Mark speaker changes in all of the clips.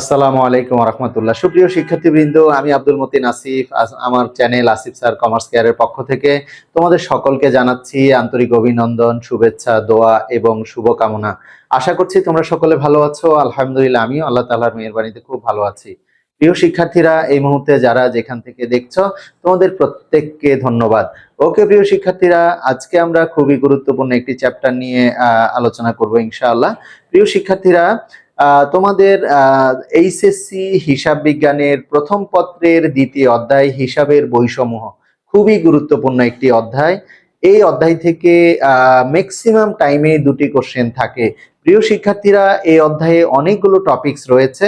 Speaker 1: আসসালামু আলাইকুম রহমতুল্লাহ সুপ্রিয় শিক্ষার্থীবৃন্দ, আমি আব্দুল মতিন আসিফ আমার চ্যানেল আসিফ স্যার কমার্স কেয়ারের পক্ষ থেকে তোমাদের সকলকে জানাচ্ছি আন্তরিক অভিনন্দন, শুভেচ্ছা, দোয়া এবং শুভকামনা। আশা করছি তোমরা সকলে ভালো আছো। আলহামদুলিল্লাহ, আমিও আল্লাহ তাআলার মেহেরবানিতে খুব ভালো আছি। প্রিয় শিক্ষার্থীরা, এই মুহূর্তে যারা যেখান থেকে দেখছ, তোমাদের প্রত্যেককে ধন্যবাদ। ওকে, প্রিয় শিক্ষার্থীরা, আজকে আমরা খুবই গুরুত্বপূর্ণ একটি চ্যাপ্টার নিয়ে আলোচনা করব ইনশাআল্লাহ। প্রিয় শিক্ষার্থীরা তোমাদের এইচএসসি হিসাব বিজ্ঞানের প্রথম পত্রের দ্বিতীয় অধ্যায় হিসাবের বইসমূহ খুবই গুরুত্বপূর্ণ একটি অধ্যায়। এই অধ্যায় থেকে ম্যাক্সিমাম টাইমে দুটি কোশ্চেন থাকে। প্রিয় শিক্ষার্থীরা, এই অধ্যায়ে অনেকগুলো টপিকস রয়েছে।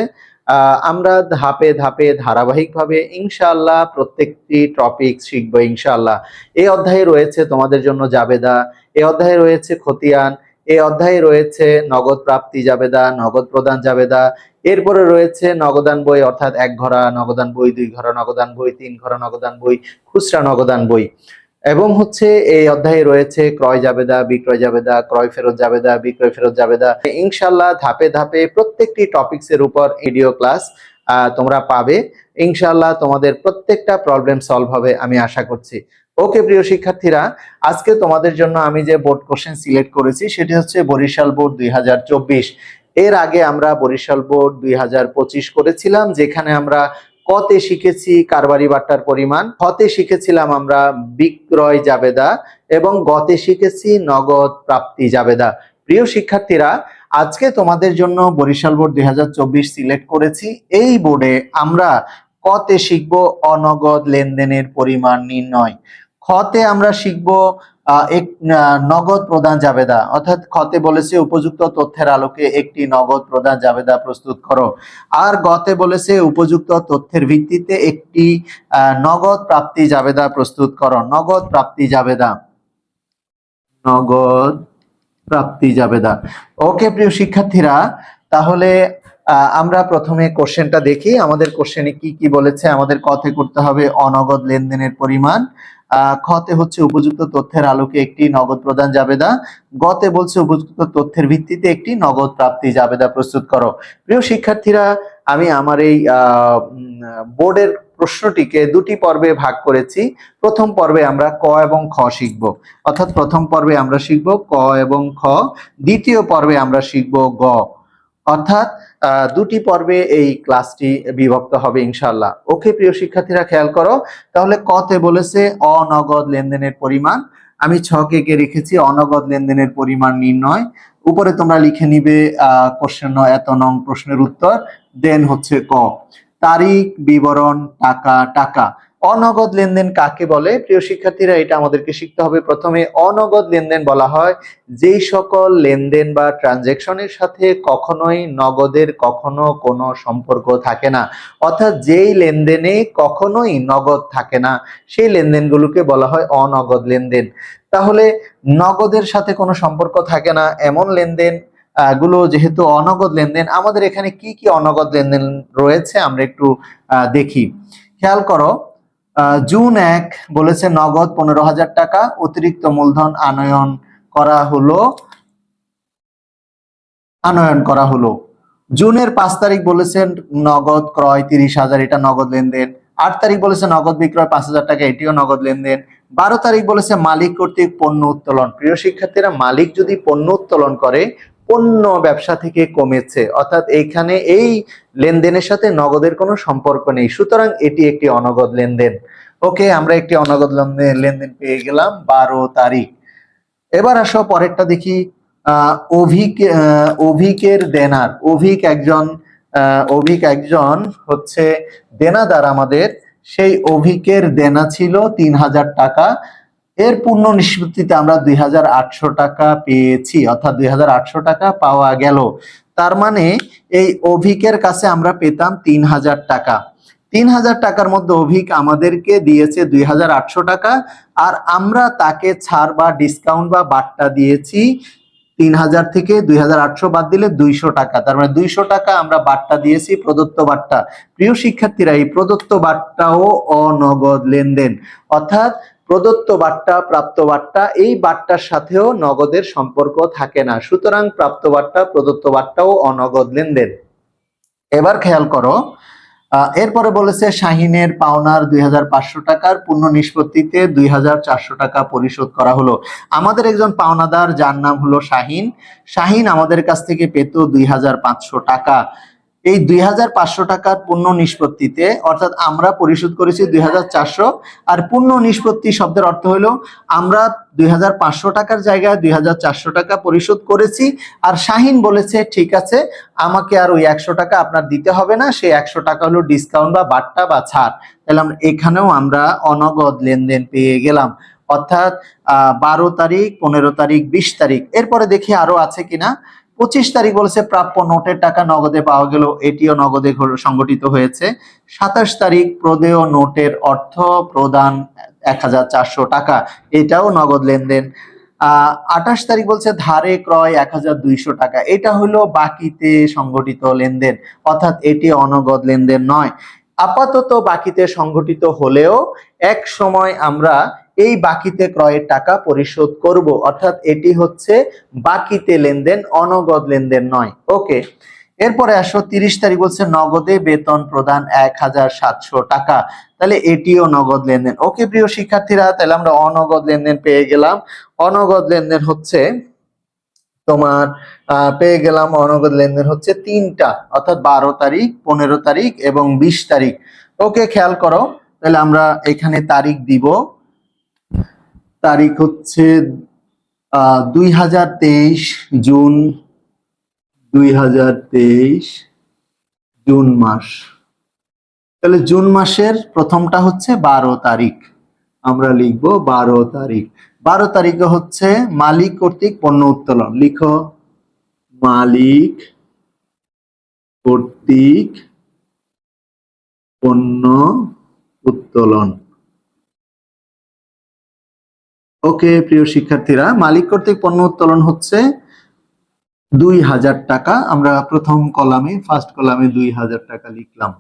Speaker 1: আমরা ধাপে ধাপে ধারাবাহিকভাবে ইনশাআল্লাহ প্রত্যেকটি টপিক শিখব ইনশাআল্লাহ। এই অধ্যায়ে রয়েছে তোমাদের জন্য জাবেদা। এই অধ্যায়ে রয়েছে খতিয়ান। এই অধ্যায়ে রয়েছে নগদ প্রাপ্তি জাবেদা, নগদ প্রদান জাবেদা, এরপরে রয়েছে নগদান বই, অর্থাৎ এক ঘরা নগদান বই, দুই ঘরা নগদান বই, তিন ঘরা নগদান বই, খুচরা নগদান বই। এবং হচ্ছে এই অধ্যায়ে রয়েছে ক্রয় জাবেদা, বিক্রয় জাবেদা, ক্রয় ফেরত জাবেদা, বিক্রয় ফেরত জাবেদা। ইনশাল্লাহ ধাপে ধাপে প্রত্যেকটি টপিকস এর উপর ভিডিও ক্লাস তোমরা পাবে। ইনশাল্লাহ তোমাদের প্রত্যেকটা প্রবলেম সলভ হবে, আমি আশা করছি। ওকে প্রিয় শিক্ষার্থীরা, আজকে তোমাদের জন্য আমি যে বোর্ড কোশ্চেন সিলেক্ট করেছি, সেটি হচ্ছে বরিশাল বোর্ড দুই হাজার চব্বিশ। এর আগে আমরা বরিশাল বোর্ড দুই হাজার পঁচিশ করেছিলাম, যেখানে আমরা কতে শিখেছি কারবারি বাট্টার পরিমাণ খতে শিখেছিলাম আমরা বিক্রয় জাবেদা, এবং গতে শিখেছি নগদ প্রাপ্তি জাবেদা। প্রিয় শিক্ষার্থীরা, আজকে তোমাদের জন্য বরিশাল বোর্ড দুই হাজার চব্বিশ সিলেক্ট করেছি। এই বোর্ডে আমরা কতে শিখব অনগদ লেনদেনের পরিমাণ নির্ণয়। খতে আমরা শিখব এক নগদ প্রদান জাবেদা। অর্থাৎ খতে বলেছে, উপযুক্ত তথ্যের আলোকে একটি নগদ প্রদান জাবেদা প্রস্তুত করো। আর গতে বলেছে, উপযুক্ত তথ্যের ভিত্তিতে একটি নগদ প্রাপ্তি জাবেদা প্রস্তুত করো। নগদ প্রাপ্তি জাবেদা। নগদ প্রাপ্তি জাবেদা। ওকে, প্রিয় শিক্ষার্থীরা, তাহলে আমরা প্রথমে কোশ্চেনটা দেখি। আমাদের কোশ্চেনে কি কি বলেছে? আমাদের কথে করতে হবে অনগদ লেনদেনের পরিমাণ। খতে হচ্ছে উপযুক্ত তথ্যের আলোকে একটি নগদ প্রদান জাবেদা, গতে বলছে উপযুক্ত তথ্যের ভিত্তিতে একটি নগদ প্রাপ্তি জাবেদা প্রস্তুত করো। প্রিয় শিক্ষার্থীরা, আমি আমার এই বোর্ডের প্রশ্নটিকে দুটি পর্বে ভাগ করেছি। প্রথম পর্বে আমরা ক এবং খ শিখব। অর্থাৎ প্রথম পর্বে আমরা শিখব ক এবং খ। দ্বিতীয় পর্বে আমরা শিখব গ। অর্থাৎ দুটি পর্বে এই ক্লাসটি বিভক্ত হবে ইনশাল্লাহ ওকে প্রিয় শিক্ষার্থীরা, খেয়াল করো, তাহলে কতে বলেছে অনগদ লেনদেনের পরিমাণ। আমি ছকে এঁকে রেখেছি, অনগদ লেনদেনের পরিমাণ নির্ণয়। উপরে তোমরা লিখে নিবে কোশ্চেন এত নং প্রশ্নের উত্তর দেন হচ্ছে ক। তারিখ, বিবরণ, টাকা টাকা। অনগদ লেনদেন কাকে বলে? প্রিয় শিক্ষার্থীরা, এটা আমাদেরকে শিখতে হবে। প্রথমে অনগদ লেনদেন বলা হয়। যেই সকল লেনদেন বা ট্রানজেকশনের সাথে কখনোই নগদের কখনো কোনো সম্পর্ক থাকে না। অর্থাৎ যেই লেনদেনে কখনোই নগদ থাকে না, সেই লেনদেনগুলোকে বলা হয় অনগদ লেনদেন। তাহলে নগদের সাথে কোনো সম্পর্ক থাকে না, এমন লেনদেনগুলো যেহেতু অনগদ লেনদেন, আমাদের এখানে কি কি অনগদ লেনদেন রয়েছে আমরা একটু দেখি। খেয়াল করো জুন এক বলেছে, নগদ পনেরো হাজার টাকা, অতিরিক্ত মূলধন আনয়ন করা হলো, আনয়ন করা হলো। জুনের পাঁচ তারিখ বলেছেন নগদ ক্রয় তিরিশ হাজার, এটা নগদ লেনদেন। আট তারিখ বলেছে, নগদ বিক্রয় পাঁচ হাজার টাকা, এটিও নগদ লেনদেন। বারো তারিখ বলেছে, মালিক কর্তৃক পণ্য উত্তোলন। প্রিয় শিক্ষার্থীরা, মালিক যদি পণ্য উত্তোলন করে পণ্য ব্যবসা থেকে কমেছে। অর্থাৎ এইখানে এই লেনদেনের সাথে নগদের কোনো সম্পর্ক নেই। সুতরাং এটি একটি অনগদ লেনদেন। ওকে, আমরা একটি অনগদ লেনদেন লেনদেন পেয়ে গেলাম বারো তারিখ। এবার আসো পরেরটা দেখি। অভিক অভিকের দেনার। অভিক একজন অভিক একজন হচ্ছে দেনাদার আমাদের। সেই অভিকের দেনা ছিল তিন হাজার টাকা। এর পূর্ণ নিষ্পত্তিতে আমরা দুই হাজার আটশো টাকা পেয়েছি, অর্থাৎ দুই হাজার আটশো টাকা পাওয়া গেল। তার মানে এই অভিকের কাছে আমরা পেতাম তিন হাজার টাকা। তিন হাজার টাকার মধ্যে অভিক আমাদেরকে দিয়েছে দুই হাজার আটশো টাকা, আর আমরা তাকে ছাড় বা ডিসকাউন্ট বা বাট্টা দিয়েছি তিন হাজার থেকে দুই হাজার আটশো বাদ দিলে দুইশো টাকা। তার মানে দুইশো টাকা আমরা বাট্টা দিয়েছি, প্রদত্ত বাট্টা। প্রিয় শিক্ষার্থীরা, এই প্রদত্ত বাট্টাও অনগদ লেনদেন। অর্থাৎ প্রদত্ত বার্তা, প্রাপ্ত বার্তা, এই বার্তার সাথেও নগদের সম্পর্ক থাকে না। সুতরাং প্রাপ্ত বার্তা, প্রদত্ত বাট্টাও অনগদ লেনদেন। এবার খেয়াল করো এরপরে বলেছে, শাহিনের পাওনার দুই হাজার পাঁচশো টাকার পূর্ণ নিষ্পত্তিতে দুই হাজার চারশো টাকা পরিশোধ করা হলো। আমাদের একজন পাওনাদার, যার নাম হলো শাহিন। শাহিন আমাদের কাছ থেকে পেত দুই হাজার পাঁচশো টাকা। এই দুই হাজার পাঁচশো টাকার পূর্ণ নিষ্পত্তিতে, অর্থাৎ আমরা পরিশোধ করেছি দুই হাজার চারশো, আর পূর্ণ নিষ্পত্তি শব্দের অর্থ হলো আমরা দুই হাজার পাঁচশো টাকার জায়গায় দুই হাজার চারশো টাকা পরিশোধ করেছি, আর শাহিন বলেছে, ঠিক আছে, আমাকে আর ওই একশো টাকা আপনার দিতে হবে না, সেই একশো টাকা হলো ডিসকাউন্ট বা বাট্টা বা ছাড়। তাহলে আমরা এখানেও আমরা অনগদ লেনদেন পেয়ে গেলাম। অর্থাৎ, আহ, বারো তারিখ, পনেরো তারিখ, বিশ তারিখ, এরপরে দেখি আরও আছে কিনা। পঁচিশ তারিখ বলেছে, প্রাপ্য নোটের টাকা নগদে পাওয়া গেল। এটিও নগদে সংগঠিত হয়েছে। সাতাশ তারিখ প্রদেয় নোটের অর্থ প্রদান এক হাজার চারশো টাকা। এটাও নগদ লেনদেন। আঠাশ তারিখ বলছে, ধারে ক্রয় এক হাজার দুইশো টাকা। এটা হলো বাকিতে সংগঠিত লেনদেন। অর্থাৎ এটি অনগদ লেনদেন নয়। আপাতত বাকিতে সংগঠিত হলেও এক সময় আমরা এই বাকিতে ক্রয়ের টাকা পরিশোধ করব। অর্থাৎ এটি হচ্ছে বাকিতে লেনদেন, অনগদ লেনদেন নয়। ওকে, এরপরে আসো, তিরিশ তারিখ বলছে নগদে বেতন প্রদান এক হাজার সাতশো টাকা। তাহলে এটিও নগদ লেনদেন। ওকে, প্রিয় শিক্ষার্থীরা, তাহলে আমরা অনগদ লেনদেন পেয়ে গেলাম। অনগদ লেনদেন হচ্ছে তোমার পেয়ে গেলাম, অনগদ লেনদেন হচ্ছে তিনটা, অর্থাৎ বারো তারিখ, পনেরো তারিখ এবং বিশ তারিখ। ওকে, খেয়াল করো, তাহলে আমরা এখানে তারিখ দিব। তারিখ হচ্ছে দুই হাজার তেইশ জুন দুই হাজার তেইশ, জুন মাস। তাহলে জুন মাসের প্রথমটা হচ্ছে বারো তারিখ। আমরা লিখব বারো তারিখ। বারো তারিখে হচ্ছে মালিক কর্তৃক পণ্য উত্তোলন। লিখো। মালিক কর্তৃক পণ্য উত্তোলন। ওকে, প্রিয় শিক্ষার্থীরা, মালিক কর্তৃক পণ্য উত্তোলন হচ্ছে দুই হাজার টাকা। আমরা প্রথম কলামে ফার্স্ট কলামে দুই হাজার টাকা লিখলাম।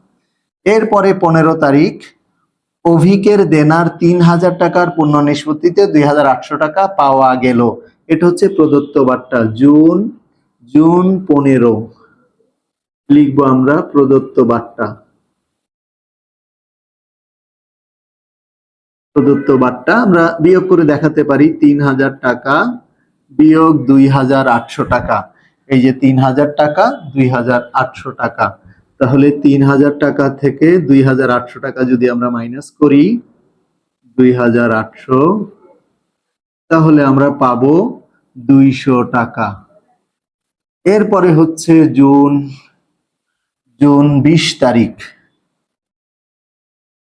Speaker 1: এরপরে পনেরো তারিখ, অভিকের দেনার তিন হাজার টাকার পণ্য নিষ্পত্তিতে দুই হাজার আটশো টাকা পাওয়া গেল। এটা হচ্ছে প্রদত্ত বার্তা। জুন জুন পনেরো লিখব আমরা প্রদত্ত বার্তা। প্রদত্ত বার্তা আমরা বিয়োগ করে দেখাতে পারি তিন হাজার টাকা বিয়োগ দুই হাজার আটশো টাকা। এই যে তিন হাজার টাকা, দুই হাজার আটশো টাকা। তাহলে তিন হাজার টাকা থেকে দুই হাজার আটশো টাকা যদি আমরা মাইনাস করি, দুই হাজার আটশো, তাহলে আমরা পাবো দুইশো টাকা। এরপরে হচ্ছে জুন জুন বিশ তারিখ।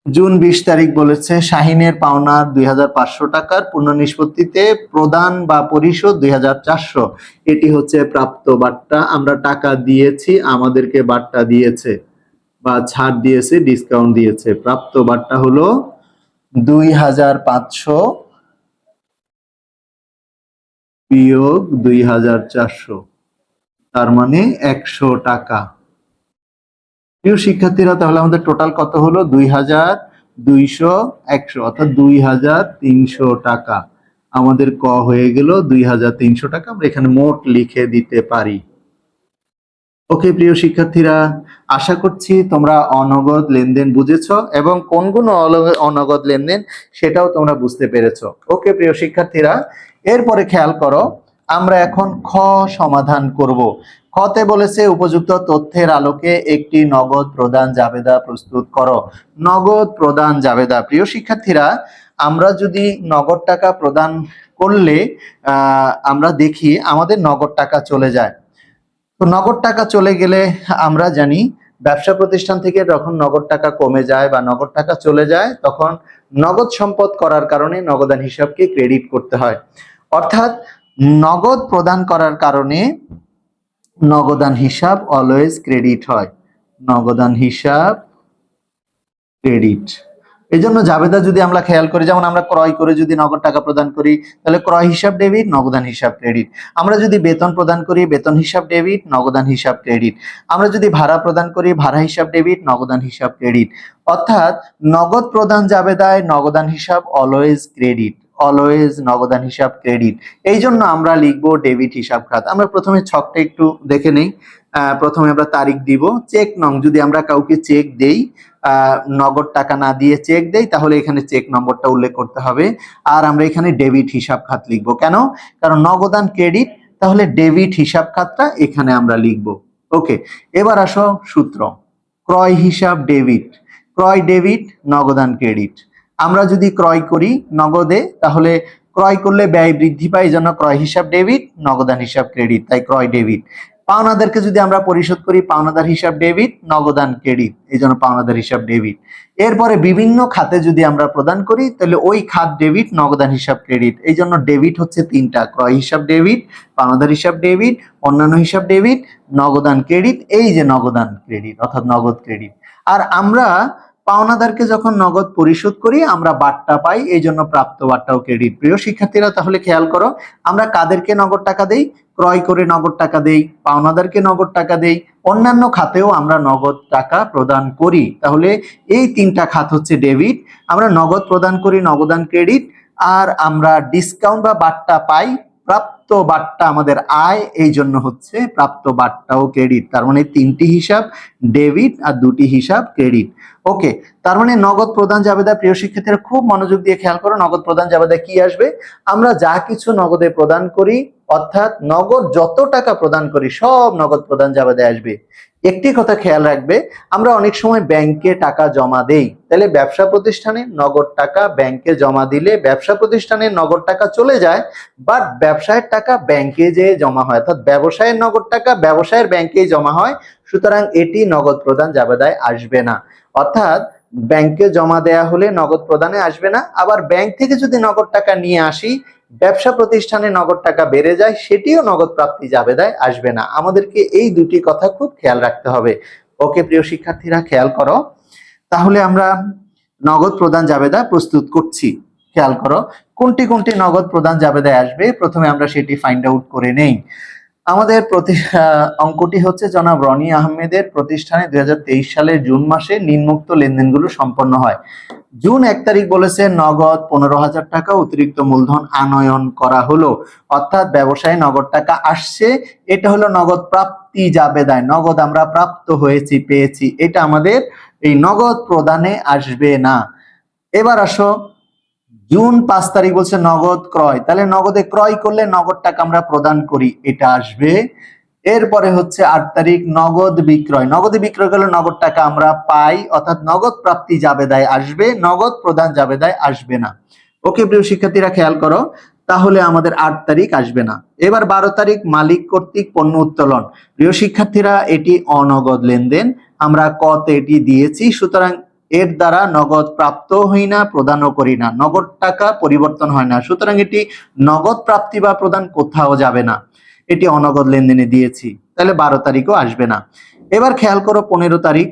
Speaker 1: জুন বিশ তারিখ বলেছে, শাহিনের পাওনার দুই টাকার পূর্ণ নিষ্পত্তিতে প্রদান বা পরিশোধ দুই হাজার চারশো। এটি হচ্ছে প্রাপ্ত বার্তা আমরা টাকা দিয়েছি, আমাদেরকে বার্তা দিয়েছে বা ছাড় দিয়েছে, ডিসকাউন্ট দিয়েছে। প্রাপ্ত বার্তা হলো দুই হাজার পাঁচশো বিয়োগ দুই হাজার চারশো। তার মানে একশো টাকা। প্রিয় শিক্ষার্থীরা, তাহলে আমাদের টোটাল কত হলো? দুই হাজার দুইশো একশো, অর্থাৎ দুই হাজার তিনশো টাকা। আমাদের ক হয়ে গেল দুই হাজার তিনশো টাকা। আমরা এখানে মোট লিখে দিতে পারি। ওকে, প্রিয় শিক্ষার্থীরা, আশা করছি তোমরা অনগদ লেনদেন বুঝেছ এবং কোন কোন অনগদ লেনদেন সেটাও তোমরা বুঝতে পেরেছ। ওকে, প্রিয় শিক্ষার্থীরা, এরপরে খেয়াল করো, আমরা এখন খ সমাধান করব। খতে বলেছে, উপযুক্ত তথ্যের আলোকে একটি নগদ প্রদান জাবেদা প্রস্তুত করো। নগদ প্রদান জাবেদা। প্রিয় শিক্ষার্থীরা, আমরা যদি নগদ টাকা প্রদান করলে আমরা দেখি আমাদের নগদ টাকা চলে যায়। তো নগদ টাকা চলে গেলে আমরা জানি, ব্যবসা প্রতিষ্ঠান থেকে যখন নগদ টাকা কমে যায় বা নগদ টাকা চলে যায়, তখন নগদ সম্পদ করার কারণে নগদান হিসাবকে ক্রেডিট করতে হয়। অর্থাৎ, নগদ প্রদান করার কারণে নগদান হিসাব অলওয়েজ ক্রেডিট হয়। নগদান হিসাব ক্রেডিট এই জন্য জাবেদা যদি আমরা খেয়াল করি, যেমন আমরা ক্রয় করে যদি নগদ টাকা প্রদান করি, তাহলে ক্রয় হিসাব ডেবিট নগদান হিসাব ক্রেডিট আমরা যদি বেতন প্রদান করি, বেতন হিসাব ডেবিট নগদান হিসাব ক্রেডিট আমরা যদি ভাড়া প্রদান করি, ভাড়া হিসাব ডেবিট নগদান হিসাব ক্রেডিট অর্থাৎ নগদ প্রদান জাবেদায় নগদান হিসাব অলওয়েজ ক্রেডিট অলওয়েজ নগদান হিসাব ক্রেডিট এই জন্য আমরা লিখব ডেবিট হিসাব খাত। আমরা প্রথমে ছকটা একটু দেখে নেই। প্রথমে আমরা তারিখ দিব। চেক নং যদি আমরা কাউকে চেক দেই নগদ টাকা না দিয়ে চেক দেই, তাহলে এখানে চেক নম্বরটা উল্লেখ করতে হবে। আর আমরা এখানে ডেবিট হিসাব খাত লিখব। কেন? কারণ নগদান ক্রেডিট তাহলে ডেবিট হিসাব খাতটা এখানে আমরা লিখব। ওকে এবার আসো সূত্র। ক্রয় হিসাব ডেবিট ক্রয় ডেবিট নগদান ক্রেডিট আমরা যদি ক্রয় করি নগদে, তাহলে ক্রয় করলে ব্যয় বৃদ্ধি পায়, এই জন্য ক্রয় হিসাব ডেবিট, নগদান হিসাব ক্রেডিট, তাই ক্রয় ডেবিট। পাওনাদারকে যদি আমরা পরিশোধ করি, পাওনাদার হিসাব ডেবিট, নগদান ক্রেডিট, এই জন্য পাওনাদার হিসাব ডেবিট। এরপরে বিভিন্ন খাতে যদি আমরা প্রদান করি, তাহলে ওই খাত ডেবিট, নগদান হিসাব ক্রেডিট, এই জন্য ডেবিট হচ্ছে তিনটা, ক্রয় হিসাব ডেবিট, পাওনাদার হিসাব ডেবিট, অন্যান্য হিসাব ডেবিট, নগদান ক্রেডিট, এই যে নগদান ক্রেডিট, অর্থাৎ নগদ ক্রেডিট। আর আমরা পাওনাদারকে যখন নগদ পরিশোধ করি, আমরা বাট্টা পাই, এই জন্য প্রাপ্ত বাট্টাও ক্রেডিট প্রিয় শিক্ষার্থীরা, তাহলে খেয়াল করো, আমরা কাদেরকে নগদ টাকা দেই? ক্রয় করে নগদ টাকা দেই, পাওনাদারকে নগদ টাকা দেই, অন্যান্য খাতেও আমরা নগদ টাকা প্রদান করি। তাহলে এই তিনটা খাত হচ্ছে ডেবিট আমরা নগদ প্রদান করি নগদান ক্রেডিট আর আমরা ডিসকাউন্ট বা বাট্টা পাই প্রাপ্ত বাট্টা আমাদের আয় এই জন্য হচ্ছে প্রাপ্ত বাট্টাও ক্রেডিট তার মানে তিনটি হিসাব ডেবিট আর দুটি হিসাব ক্রেডিট ওকে তার মানে নগদ প্রদান জাবেদা প্রিয় শিক্ষার্থীরা খুব মনোযোগ দিয়ে খেয়াল করো, নগদ প্রদান জাবেদা কি আসবে? আমরা যা কিছু নগদে প্রদান করি, অর্থাৎ নগদ যত টাকা প্রদান করি, সব নগদ প্রদান জাবেদা আসবে। একটি কথা খেয়াল রাখবে, আমরা অনেক সময় ব্যাংকে টাকা জমা দেই। তাহলে ব্যবসা প্রতিষ্ঠানে নগদ টাকা ব্যাংকে জমা দিলে ব্যবসা প্রতিষ্ঠানে নগদ টাকা চলে যায় বাট ব্যবসায়ের টাকা ব্যাংকে যে জমা হয়, অর্থাৎ ব্যবসায়ের নগদ টাকা ব্যবসায়ের ব্যাংকেই জমা হয়, সুতরাং এটি নগদ প্রদান জাবেদায় আসবে না। অর্থাৎ ব্যাংকে জমা দেয়া হলে নগদ প্রদানে আসবে না, আবার ব্যাংক থেকে যদি নগদ টাকা নিয়ে আসি ব্যবসা প্রতিষ্ঠানে নগদ টাকা বেড়ে যায়, সেটিও নগদ প্রাপ্তি জাবেদায় আসবে না। আমাদেরকে এই দুটি কথা খুব খেয়াল রাখতে হবে। ওকে, প্রিয় শিক্ষার্থীরা, খেয়াল করো। তাহলে আমরা নগদ প্রদান জাবেদা প্রস্তুত করছি। খেয়াল করো, কোনটি কোনটি নগদ প্রদান জাবেদায় আসবে, প্রথমে আমরা সেটি ফাইন্ড আউট করে নেই। আমাদের প্রতি অঙ্কটি হচ্ছে জনাব রনি আহমেদের প্রতিষ্ঠানে দুই সালের জুন মাসে নিম্নোক্ত লেনদেনগুলো সম্পন্ন হয়। জুন এক তারিখ বলেছে, নগদ পনেরো হাজার টাকা অতিরিক্ত মূলধন আনয়ন করা হলো। অর্থাৎ ব্যবসায় নগদ টাকা আসছে, এটা হলো নগদ প্রাপ্তি যাবে জাবেদায় নগদ আমরা প্রাপ্ত হয়েছি, পেয়েছি। এটা আমাদের এই নগদ প্রদানে আসবে না। এবার আসো, জুন পাঁচ তারিখ বলছে নগদ ক্রয়। তাহলে নগদে ক্রয় করলে নগদ টাকা আমরা প্রদান করি, এটা আসবে এরপরে হচ্ছে আট তারিখ, নগদ বিক্রয়। নগদ বিক্রয় করলে নগদ টাকা আমরা পাই, অর্থাৎ নগদ প্রাপ্তি জাবেদায় আসবে, নগদ প্রদান জাবেদায় আসবে না। ওকে প্রিয় শিক্ষার্থীরা, খেয়াল করো, তাহলে আমাদের আট তারিখ আসবে না। এবার বারো তারিখ মালিক কর্তৃক পণ্য উত্তোলন। প্রিয় শিক্ষার্থীরা, এটি অনগদ লেনদেন। আমরা কতে এটি দিয়েছি, সুতরাং এর দ্বারা নগদ প্রাপ্ত হই না, প্রদানও করি না। নগদ টাকা পরিবর্তন হয় না, সুতরাং এটি নগদ প্রাপ্তি বা প্রদান কোথাও যাবে না। এটি অনগদ লেনদেনে দিয়েছি, তাহলে বারো তারিখও আসবে না। এবার খেয়াল করো পনেরো তারিখ,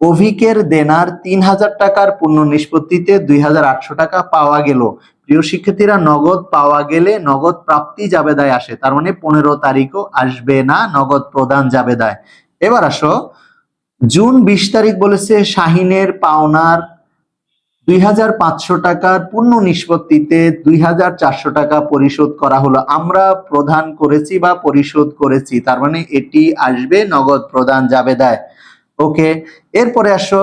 Speaker 1: অভিকের দেনার তিন হাজার টাকার পূর্ণ নিষ্পত্তিতে দুই হাজার আটশো টাকা পাওয়া গেল। প্রিয় শিক্ষার্থীরা, নগদ পাওয়া গেলে নগদ প্রাপ্তি জাবেদায় আসে, তার মানে পনেরো তারিখও আসবে না, নগদ প্রদান জাবেদায়। এবার আসো, জুন বিশ তারিখ বলেছে শাহিনের পাওনার দুই হাজার পাঁচশো টাকার পূর্ণ নিষ্পত্তিতে দুই হাজার চারশো টাকা পরিশোধ করা হলো। আমরা প্রদান করেছি বা পরিশোধ করেছি, তার মানে এটি আসবে, নগদ প্রদান জাবেদায়। ওকে, এরপরে আসো,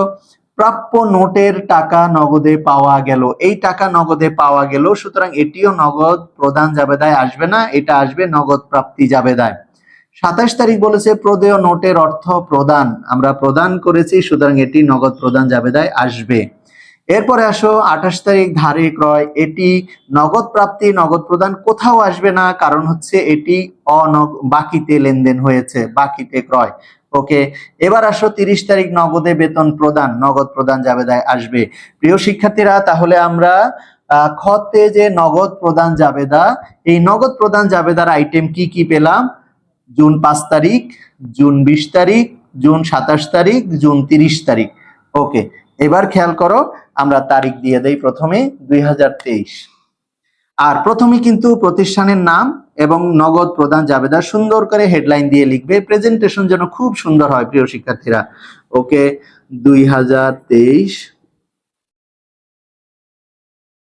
Speaker 1: প্রাপ্য নোটের টাকা নগদে পাওয়া গেল। এই টাকা নগদে পাওয়া গেল, সুতরাং এটিও নগদ প্রদান জাবেদায় আসবে না, এটা আসবে নগদ প্রাপ্তি জাবেদায়। সাতাশ তারিখ বলেছে, প্রদেয় নোটের অর্থ প্রদান। আমরা প্রদান করেছি, সুতরাং এটি নগদ প্রদান জাবেদায় আসবে। এরপরে আসো, আঠাশ তারিখ ধারে ক্রয় এটি নগদ প্রাপ্তি, নগদ প্রদান কোথাও আসবে না, কারণ হচ্ছে এটি অনগ, বাকিতে লেনদেন হয়েছে, বাকিতে ক্রয়। ওকে, এবার আসো তিরিশ তারিখ নগদে বেতন প্রদান, নগদ প্রদান জাবেদায় আসবে। প্রিয় শিক্ষার্থীরা, তাহলে আমরা খতে যে নগদ প্রদান জাবেদা, এই নগদ প্রদান জাবেদার আইটেম কি কি পেলাম? জুন পাঁচ তারিখ, জুন বিশ তারিখ, জুন সাতাশ তারিখ, জুন তিরিশ তারিখ। ওকে এবার খেয়াল করো, আমরা তারিখ দিয়ে দেই প্রথমে দুই হাজার তেইশ। আর প্রথমে কিন্তু প্রতিষ্ঠানের নাম এবং নগদ প্রদান জাবেদা সুন্দর করে হেডলাইন দিয়ে লিখবে, প্রেজেন্টেশন যেন খুব সুন্দর হয়, প্রিয় শিক্ষার্থীরা। ওকে, দুই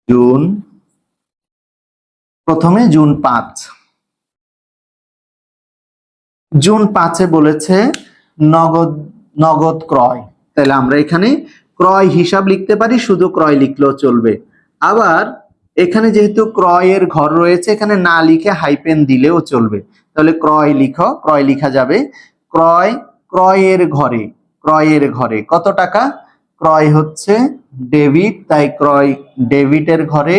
Speaker 1: জুন, প্রথমে জুন পাঁচ। জুন পাঁচে বলেছে নগদ নগদ ক্রয়। তাহলে আমরা এখানে ক্রয় হিসাব লিখতে পারি, শুধু ক্রয় লিখলেও চলবে। আবার এখানে যেহেতু ক্রয়ের ঘর রয়েছে, এখানে না লিখে হাইপেন দিলেও চলবে। তাহলে ক্রয় লিখো, ক্রয় লিখা যাবে। ক্রয়, ক্রয়ের ঘরে ক্রয়ের ঘরে কত টাকা? ক্রয় হচ্ছে ডেবিট, তাই ক্রয় ডেবিটের ঘরে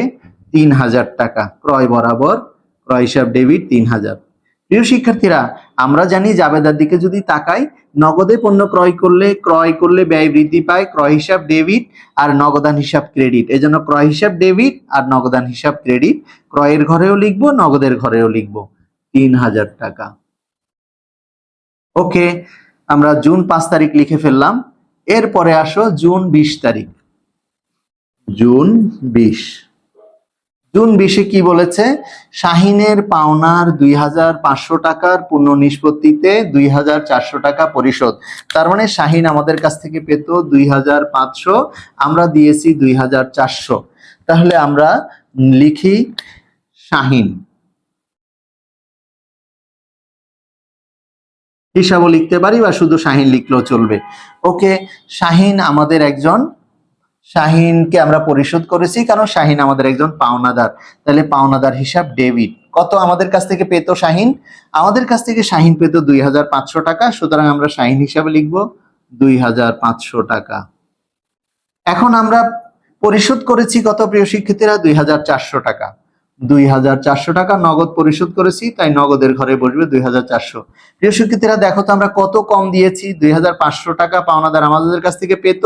Speaker 1: তিন হাজার টাকা। ক্রয় বরাবর, ক্রয় হিসাব ডেবিট তিন হাজার। প্রিয় শিক্ষার্থীরা, আমরা জানি জাবেদার দিকে যদি তাকাই, নগদে পণ্য ক্রয় করলে ক্রয় করলে ব্যয় বৃদ্ধি পায়, ক্রয় হিসাব ডেবিট আর নগদান হিসাব ক্রেডিট। এজন্য ক্রয় হিসাব ডেবিট আর নগদান হিসাব ক্রেডিট। ক্রয়ের ঘরেও লিখব, নগদের ঘরেও লিখব। তিন হাজার টাকা। ওকে, আমরা জুন পাঁচ তারিখ লিখে ফেললাম। এরপরে আসো জুন বিশ তারিখ। জুন বিশ। জুন বিশে কি বলেছে? শাহিনের পাওনার দুই হাজার পাঁচশো টাকার পূর্ণ নিষ্পত্তিতে দুই হাজার চারশো টাকা পরিশোধ। তার মানে শাহিন আমাদের কাছ থেকে পেত দুই হাজার পাঁচশো, আমরা দিয়েছি দুই হাজার চারশো। তাহলে আমরা লিখি শাহিন। হিসাবও লিখতে পারি বা শুধু শাহিন লিখলেও চলবে। ওকে, শাহিন আমাদের একজন শাহিনকে আমরা পরিশোধ করেছি, কারণ শাহিন আমাদের একজন পাওনাদার। তাহলে পাওনাদার হিসাব ডেবিট। কত আমাদের কাছ থেকে পেত শাহিন? আমাদের কাছ থেকে শাহিন পেত দুই হাজার পাঁচশো টাকা, সুতরাং আমরা শাহিন হিসাবে লিখব দুই হাজার পাঁচশো টাকা। এখন আমরা পরিশোধ করেছি কত প্রিয় শিক্ষার্থীরা? দুই হাজার চারশো টাকা। দুই হাজার চারশো টাকা নগদ পরিশোধ করেছি, তাই নগদের ঘরে বসবে দুই হাজার চারশো। প্রিয় শিক্ষার্থীরা, দেখো তো আমরা কত কম দিয়েছি, দুই হাজার পাঁচশো টাকা পাওনাদার আমাদের কাছ থেকে পেত,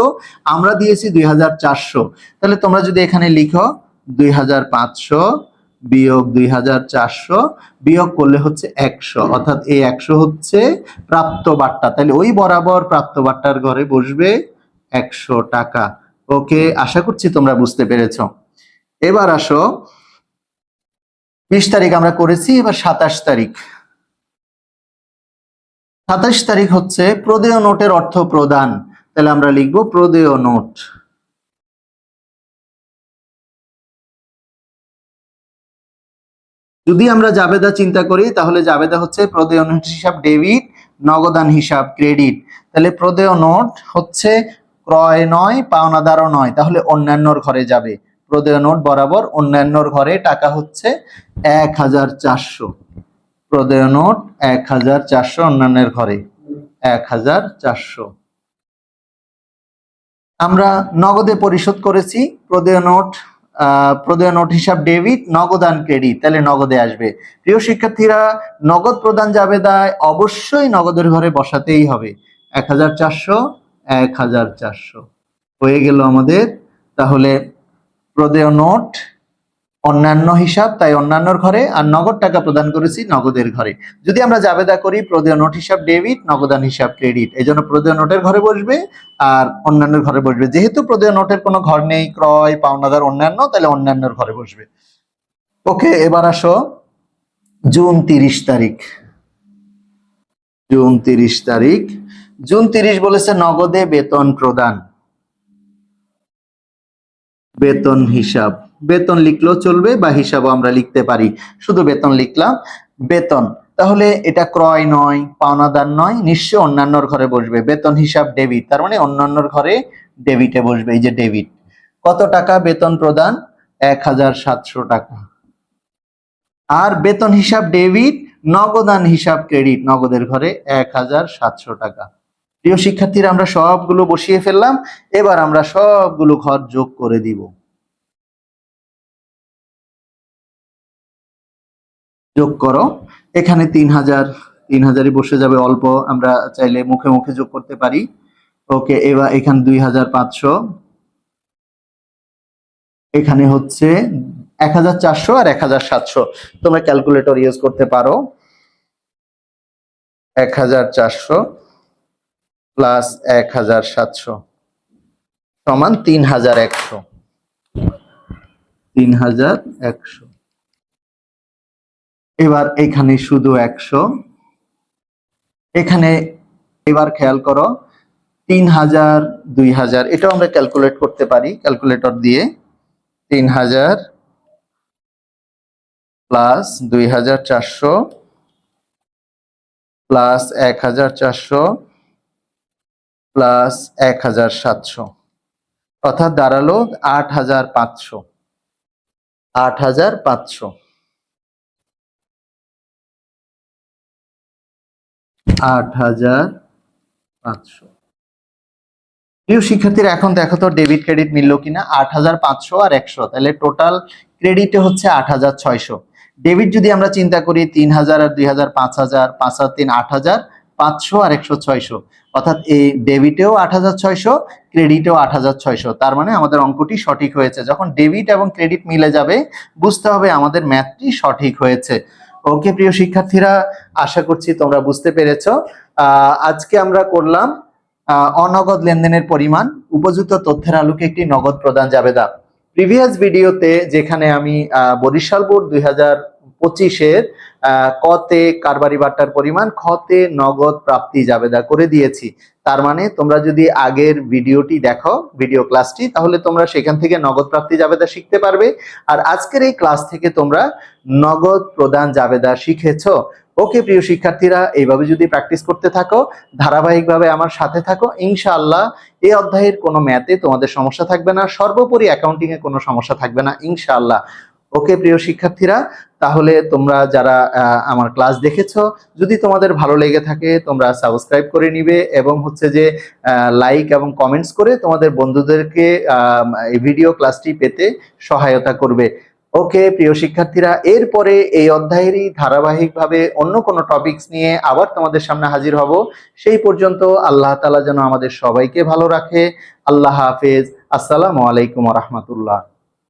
Speaker 1: আমরা দিয়েছি দুই হাজার চারশো। তাহলে তোমরা যদি এখানে লিখো, দুই হাজার পাঁচশো বিয়োগ দুই হাজার চারশো বিয়োগ করলে হচ্ছে একশো। অর্থাৎ এই একশো হচ্ছে প্রাপ্ত বার্তা তাহলে ওই বরাবর প্রাপ্ত বার্তার ঘরে বসবে একশো টাকা। ওকে? আশা করছি তোমরা বুঝতে পেরেছ। এবার আসো বিশ তারিখ আমরা করেছি, এবার সাতাশ তারিখ। সাতাশ তারিখ হচ্ছে প্রদেয় নোটের অর্থ প্রদান। তাহলে আমরা লিখব প্রদেয় নোট। যদি আমরা জাবেদা চিন্তা করি, তাহলে জাবেদা হচ্ছে প্রদেয় নোট হিসাব ডেবিট, নগদান হিসাব ক্রেডিট। তাহলে প্রদেয় নোট হচ্ছে ক্রয় নয়, পাওনাদারও নয়, তাহলে অন্যান্যর ঘরে যাবে। প্রদেয় নোট বরাবর অন্যান্যর ঘরে টাকা হচ্ছে এক হাজার চারশো। প্রদেয় নোট এক হাজার চারশো, অন্যান্যের ঘরে এক হাজার চারশো। আমরা নগদে পরিশোধ করেছি। প্রদেয় নোট প্রদেয় নোট হিসাব ডেবিট নগদান ক্রেডিট, তাহলে নগদে আসবে। প্রিয় শিক্ষার্থীরা, নগদ প্রদান যাবে দায় অবশ্যই নগদের ঘরে বসাতেই হবে। এক হাজার চারশো, এক হাজার চারশো। হয়ে গেল আমাদের। তাহলে প্রদেয় নোট, অন্যান্য হিসাব, তাই অন্যান্যর ঘরে আর নগদ টাকা প্রদান করেছি নগদের ঘরে। যদি আমরা জাবেদা করি, প্রদেয় নোট হিসাব ডেবিট, নগদান হিসাব ক্রেডিট। এই জন্য প্রদেয় নোটের ঘরে বসবে আর অন্যান্যের ঘরে বসবে। যেহেতু প্রদেয় নোটের কোনো ঘর নেই, ক্রয়, পাওনাদার অন্যান্য, তাহলে অন্যান্যর ঘরে বসবে। ওকে, এবার আসো। জুন তিরিশ তারিখ। জুন তিরিশ তারিখ। জুন তিরিশ বলেছে নগদে বেতন প্রদান। বেতন হিসাব। বেতন লিখলেও চলবে বা হিসাবও আমরা লিখতে পারি। শুধু বেতন লিখলাম, বেতন। তাহলে এটা ক্রয় নয়, পাওনাদার নয় নিশ্চয় অন্যান্যর ঘরে বসবে। বেতন হিসাব ডেবিট, তার মানে অন্যান্যর ঘরে ডেবিটে বসবে, এই যে ডেবিট। কত টাকা বেতন প্রদান? এক হাজার সাতশো টাকা। আর বেতন হিসাব ডেবিট, নগদান হিসাব ক্রেডিট, নগদের ঘরে এক হাজার সাতশো টাকা। প্রিয় শিক্ষার্থীরা, আমরা সবগুলো বসিয়ে ফেললাম। এবার আমরা সবগুলো ঘর যোগ করে দিব। যোগ করো। এখানে তিন হাজার, তিন হাজারই বসে যাবে অল্প। আমরা চাইলে মুখে মুখে যোগ করতে পারি। ওকে, এবার এখানে দুই হাজার পাঁচশো। এখানে হচ্ছে এক হাজার চারশো আর এক হাজার সাতশো। তোমরা ক্যালকুলেটর ইউজ করতে পারো। এক হাজার চারশো। প্লাস এক হাজার সাতশো। সমান তিন হাজার একশো। তিন হাজার একশো। এবার এখানে শুধু একশো। এখানে এবার খেয়াল করো, তিন হাজার, দুই হাজার। এটাও আমরা ক্যালকুলেট করতে পারি ক্যালকুলেটর দিয়ে। তিন হাজার প্লাস দুই হাজার চারশো প্লাস এক হাজার চারশো। প্লাস এক হাজার সাতশো। অর্থাৎ দাঁড়াল আট হাজার পাঁচশো। আট হাজার পাঁচশো। আট হাজার পাঁচশো। প্রিয় শিক্ষার্থীরা, এখন দেখো তো ডেবিট ক্রেডিট মিললো কিনা? আট হাজার পাঁচশো আর একশো। তাহলে টোটাল ক্রেডিটে হচ্ছে আট হাজার ছয়শো। ডেবিট যদি আমরা চিন্তা করি, তিন হাজার আর দুই হাজার, পাঁচ হাজার পাঁচ হাজার তিন, আট হাজার পাঁচশো আর একশো ছয়শো। অর্থাৎ এই ডেবিটেও আট হাজার ছয়শো, ক্রেডিটেও আট হাজার ছয়শো। তার মানে আমাদের অঙ্কটি সঠিক হয়েছে। যখন ডেবিট এবং ক্রেডিট মিলে যাবে, বুঝতে হবে আমাদের ম্যাথটি সঠিক হয়েছে। ওকে, প্রিয় শিক্ষার্থীরা, আশা করছি তোমরা বুঝতে পেরেছ। আজকে আমরা করলাম অনগদ লেনদেনের পরিমাণ, উপযুক্ত তথ্যের আলোকে একটি নগদ প্রদান জাবেদা। প্রিভিয়াস ভিডিওতে যেখানে আমি বরিশাল বোর্ড দুই হাজার পঁচিশের কতে কারবারি বাট্টার পরিমাণ, খতে নগদ প্রাপ্তি জাবেদা করে দিয়েছি। তার মানে তোমরা যদি আগের ভিডিওটি দেখো, ভিডিও ক্লাসটি, তাহলে তোমরা সেখান থেকে নগদ প্রাপ্তি জাবেদা শিখতে পারবে। আর আজকের এই ক্লাস থেকে তোমরা নগদ প্রদান জাবেদা শিখেছো। ওকে, প্রিয় শিক্ষার্থীরা, এইভাবে যদি প্র্যাকটিস করতে থাকো, ধারাবাহিকভাবে আমার সাথে থাকো, ইনশাআল্লাহ এই অধ্যায়ের কোনো ম্যাথে তোমাদের সমস্যা থাকবে না। সর্বোপরি অ্যাকাউন্টিং এ কোনো সমস্যা থাকবে না, ইনশাআল্লাহ। ওকে, প্রিয় শিক্ষার্থীরা তাহলে তোমরা যারা আমার ক্লাস দেখেছ, যদি তোমাদের ভালো লেগে থাকে, তোমরা সাবস্ক্রাইব করে নিবে এবং হচ্ছে যে লাইক এবং কমেন্টস করে তোমাদের বন্ধুদেরকে এই ভিডিও ক্লাসটি পেতে সহায়তা করবে। ওকে, প্রিয় শিক্ষার্থীরা, এরপরে এই অধ্যায়েরই ধারাবাহিকভাবে অন্য কোনো টপিকস নিয়ে আবার তোমাদের সামনে হাজির হব। সেই পর্যন্ত আল্লাহ তাআলা যেন আমাদের সবাইকে ভালো রাখে। আল্লাহ হাফেজ। আসসালামু আলাইকুম রহমতুল্লাহ।